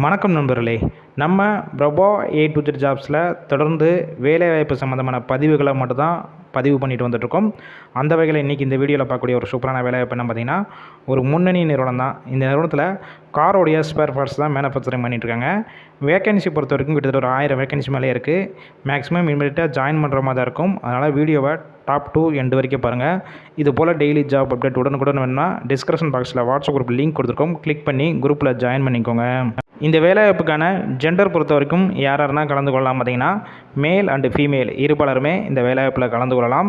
வணக்கம் நண்பர்களே. நம்ம பிரபா ஏ டு ஜெட் ஜாப்ஸில் தொடர்ந்து வேலைவாய்ப்பு சம்மந்தமான பதிவுகளை மட்டும்தான் பதிவு பண்ணிட்டு வந்துட்டுருக்கோம். அந்த வகையில் இன்றைக்கி இந்த வீடியோவில் பார்க்கக்கூடிய ஒரு சூப்பரான வேலைவாய்ப்பு என்ன பார்த்தீங்கன்னா ஒரு முன்னணி நிறுவனம் தான். இந்த நிறுவனத்தில் காரோடைய ஸ்பேர் பார்ட்ஸ் தான் மேனுஃபேக்சரிங் பண்ணிட்டுருக்காங்க. வேகன்சி பொறுத்த வரைக்கும் கிட்டத்தட்ட ஒரு ஆயிரம் வேகன்சி மேலே இருக்குது மேக்ஸிமம் இன்மீடியட்டாக ஜாயின் பண்ணுற மாதிரி தான் இருக்கும். அதனால் வீடியோவை டாப் டூ எண்டு வரைக்கும் பாருங்கள் இது போல் டெய்லி ஜாப் அப்டேட் உடனுக்குடன் வேணும்னா டிஸ்கிரிப்ஷன் பாக்ஸில் வாட்ஸ்அப் குரூப் லிங்க் கொடுத்துருக்கோம். கிளிக் பண்ணி குரூப்பில் ஜாயின் பண்ணிக்கோங்க. இந்த வேலைவாய்ப்புக்கான ஜெண்டர் பொறுத்த வரைக்கும் யார் யாருன்னா கலந்து கொள்ளலாம் பார்த்தீங்கன்னா மேல் அண்டு ஃபீமேல் இருபாலருமே இந்த வேலைவாய்ப்பில் கலந்து கொள்ளலாம்.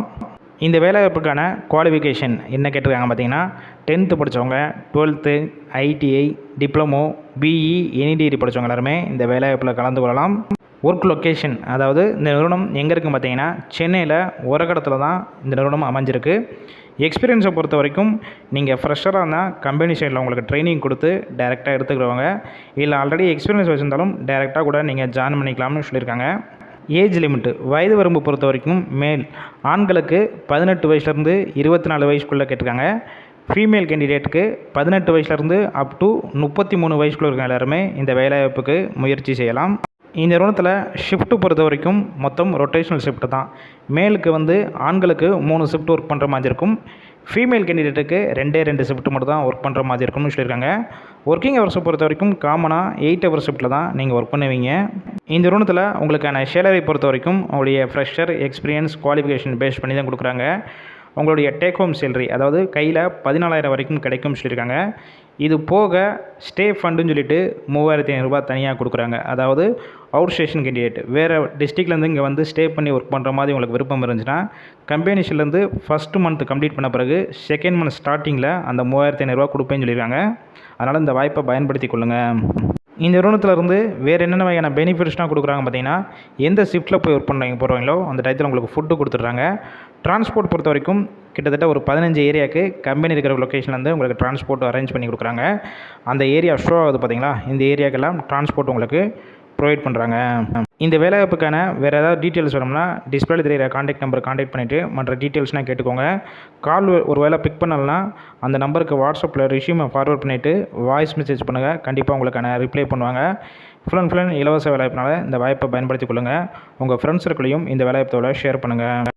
இந்த வேலைவாய்ப்புக்கான குவாலிஃபிகேஷன் என்ன கேட்டிருக்காங்க பார்த்தீங்கன்னா டென்த்து படித்தவங்க twelfth ITI diploma BE any degree படித்தவங்க எல்லாருமே இந்த வேலைவாய்ப்பில் கலந்து கொள்ளலாம். ஒர்க் லொக்கேஷன் அதாவது இந்த நிறுவனம் எங்கே இருக்குன்னு பார்த்தீங்கன்னா சென்னையில் உரகடத்தில் தான் இந்த நிறுவனம் அமைஞ்சிருக்கு. எக்ஸ்பீரியன்ஸை பொறுத்த வரைக்கும் நீங்கள் ஃப்ரெஷராக இருந்தால் கம்பெனி சைடில் உங்களுக்கு ட்ரைனிங் கொடுத்து டேரெக்டாக எடுத்துக்கிறவங்க. இல்லை ஆல்ரெடி எக்ஸ்பீரியன்ஸ் வச்சுருந்தாலும் டேரெக்டாக கூட நீங்கள் ஜாயின் பண்ணிக்கலாம்னு சொல்லியிருக்காங்க. ஏஜ் லிமிட்டு வயது வரம்பு பொறுத்த வரைக்கும் மேல் ஆண்களுக்கு பதினெட்டு வயசுலேருந்து இருபத்தி நாலு வயசுக்குள்ளே கேட்டிருக்காங்க. ஃபீமேல் கேண்டிடேட்டுக்கு பதினெட்டு வயசுலேருந்து அப் டு முப்பத்தி மூணு வயசுக்குள்ள இருக்க எல்லாருமே. இந்த வேலைவாய்ப்புக்கு முயற்சி செய்யலாம். இந்த நிறுவனத்தில் ஷிஃப்ட்டு பொறுத்த வரைக்கும் மொத்தம் ரொட்டேஷனல் ஷிஃப்ட் தான். மேலுக்கு வந்து ஆண்களுக்கு மூணு ஷிஃப்ட் ஒர்க் பண்ணுற மாதிரி இருக்கும். ஃபீமேல் கேண்டிடேட்டுக்கு ரெண்டே ரெண்டு ஷிஃப்ட் மட்டும் தான் ஒர்க் பண்ணுற மாதிரி இருக்கும்னு சொல்லியிருக்காங்க. ஒர்க்கிங் ஹவர்ஸை பொறுத்த வரைக்கும் காமனாக எயிட் ஹவர் ஷிஃப்ட்டில் தான் நீங்கள் ஒர்க் பண்ணுவீங்க. இந்த நிறுவனத்தில் உங்களுக்கான சேலரி பொறுத்த வரைக்கும் உங்களுடைய ஃப்ரெஷர் எக்ஸ்பீரியன்ஸ் குவாலிஃபிகேஷன் பேஸ் பண்ணி தான் கொடுக்குறாங்க. உங்களுடைய டேக் ஹோம் சேலரி அதாவது கையில் பதினாலாயிரம் வரைக்கும் கிடைக்கும்னு சொல்லியிருக்காங்க. இது போக ஸ்டே ஃபண்டுன்னு சொல்லிட்டு மூவாயிரத்தி ஐநூறுரூபா தனியாக கொடுக்குறாங்க. அதாவது அவுட் ஸ்டேஷன் கேண்டிடேட் வேறு டிஸ்ட்ரிக்ட்லேருந்து இங்கே வந்து ஸ்டே பண்ணி ஒர்க் பண்ணுற மாதிரி உங்களுக்கு விருப்பம் இருந்துச்சுன்னா கம்பெனிஸ்லேருந்து ஃபஸ்ட்டு மந்த் கம்ப்ளீட் பண்ண பிறகு செகண்ட் மந்த் ஸ்டார்டிங்கில் அந்த மூவாயிரத்தி ஐநூறுரூவா கொடுப்பேன்னு சொல்லியிருக்காங்க. அதனால் இந்த வாய்ப்பை பயன்படுத்தி கொள்ளுங்கள் இந்த நிறுவனத்திலேருந்து வேறு என்னென்ன வகையான பெனிஃபிட்ஸ்லாம் கொடுக்குறாங்க பார்த்தீங்கன்னா எந்த ஷிஃப்ட்டில் போய் ஒர்க் பண்ணுறீங்க போகிறீங்களோ அந்த டயத்தில் உங்களுக்கு ஃபுட்டு கொடுத்துட்றாங்க. டிரான்ஸ்போர்ட் பொறுத்த வரைக்கும் கிட்டத்தட்ட ஒரு பதினஞ்சு ஏரியாவுக்கு கம்பெனி இருக்கிற லொக்கேஷன்லேருந்து உங்களுக்கு டிரான்ஸ்போர்ட் அரேஞ்ச் பண்ணி கொடுக்குறாங்க. அந்த ஏரியா ஷோ ஆகுது பார்த்தீங்களா? இந்த ஏரியாக்கெல்லாம் டிரான்ஸ்போர்ட் உங்களுக்கு ப்ரொவைட் பண்ணுறாங்க இந்த வேலைவாய்ப்புக்கான வேறு ஏதாவது டீட்டெயில்ஸ் வேணும்னா டிஸ்பிளே தெரியிற காண்டாக்ட் நம்பர் காண்டாக்ட் பண்ணிவிட்டு மற்ற டீட்டெயில்ஸ்னால் கேட்டுக்கோங்க. கால் ஒரு வேளை பிக் பண்ணலன்னா அந்த நம்பருக்கு வாட்ஸ்அப்பில் ரிஷ்யூமை ஃபார்வர்ட் பண்ணிவிட்டு வாய்ஸ் மெசேஜ் பண்ணுங்கள் கண்டிப்பாக உங்களுக்கான ரிப்ளை பண்ணுவாங்க. ஃபுல் அண்ட் ஃபுல் இலவச வேலைவாய்ப்புனால இந்த வாய்ப்பை பயன்படுத்தி கொள்ளுங்கள் உங்கள் ஃப்ரெண்ட்ஸ் சர்க்கிளையும் இந்த வேலைவாய்ப்போட ஷேர் பண்ணுங்கள்